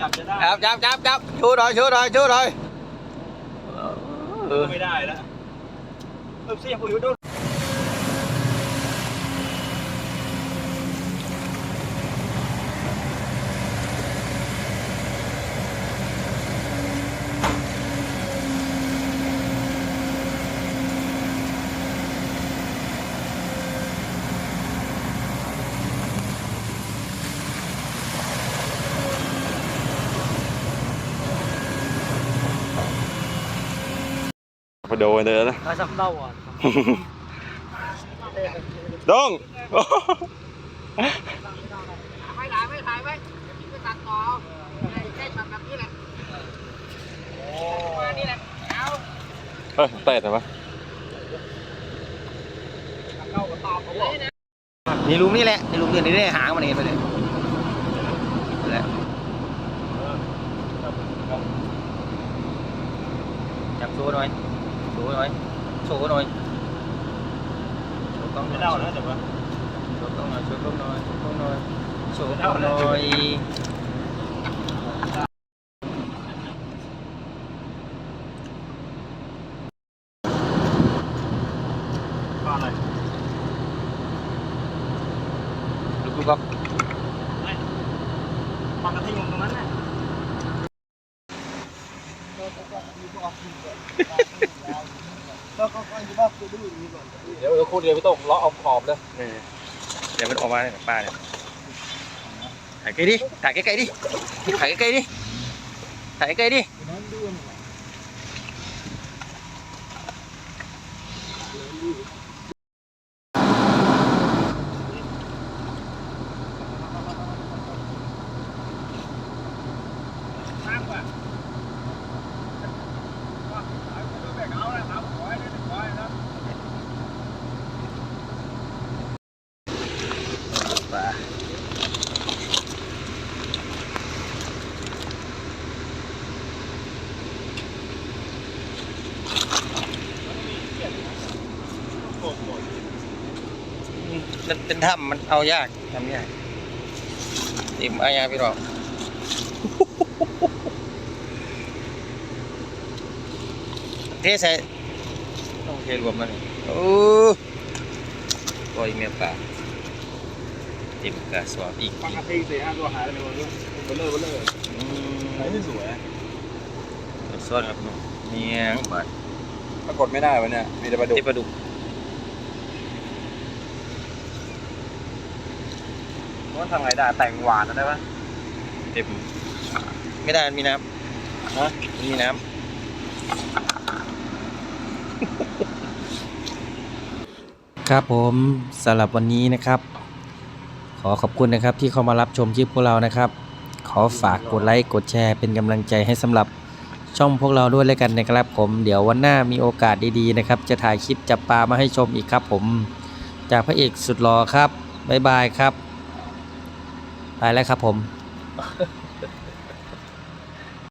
จับจับจับจับชูหน่อยชูหน่อยชูหน่อยไม่ได้แล้วเออเสียงผมอยู่โดน เลยนะมาสับเต้าอะดงไม่ถ่ายไม่ถ่ายไว้ไปตัดต่อแค่ช็อตแบบนี้แหละมานี่แหละเอาเฮ้ยเตะแต่ปะเข้ากับตอบผมเลยนี่ลุมนี่แหละนี่ลุมนี่ได้หางมันเองไปเลยนั่นแหละจับโชว์หน่อย โชว์หน่อยโชว์หน่อยโชว์กล้องหน่ไม่อยเล่านะแต่ว่าโชว์กล้องหน่อยโชว์กล้องหน่อยโชว์กล้องหน่อยโชว์กล้ออยปลางนั้นน่ะเดี๋ยวเดี๋ยวคูเดียวพี่ต้องเลาะเอาขอบเลยเดี๋ยวมันออกมาเนี่ยป้าเนี่ยถ่ายใกล้ดิถ่ายใกล้ๆดิถ่ายใกล้ๆดิถ่ายใกล้ๆดิป่า มันเป็นถ้ำมันเอายากทำยากติมอายาพี่รองเทใส่ต้องเทรวมมันโอ้ปล่อยเมียป่าติมกาสวาอีกปลากระทิงสี่ห้าตัวหายไปหมดเลยเบลเลอร์เบลเลอร์อืใช้มที่สวยสวัสดีครับเนี่ยบาดปรากฏไม่ได้วันเนี้ยมีแต่ปลาดุกที่ปลาดุก ว่าทำไงได้แต่งหวานได้ปะเต็มไม่ได้มันมีน้ำฮะมันมีน้ครับผมสำหรับวันนี้นะครับ ขอขอบคุณนะครับที่เข้ามารับชมคลิปพวกเรานะครับ ขอฝากกดไลค์กดแชร์เป็นกำลังใจให้สำหรับช่องพวกเราด้วยแล้วกันนะครับผมเดี๋ยววันหน้ามีโอกาสดีๆนะครับ จะถ่ายคลิปจับปลามาให้ชมอีกครับผม จากพระเอกสุดหล่อครับ บ๊ายบายครับ ไปแล้วครับผม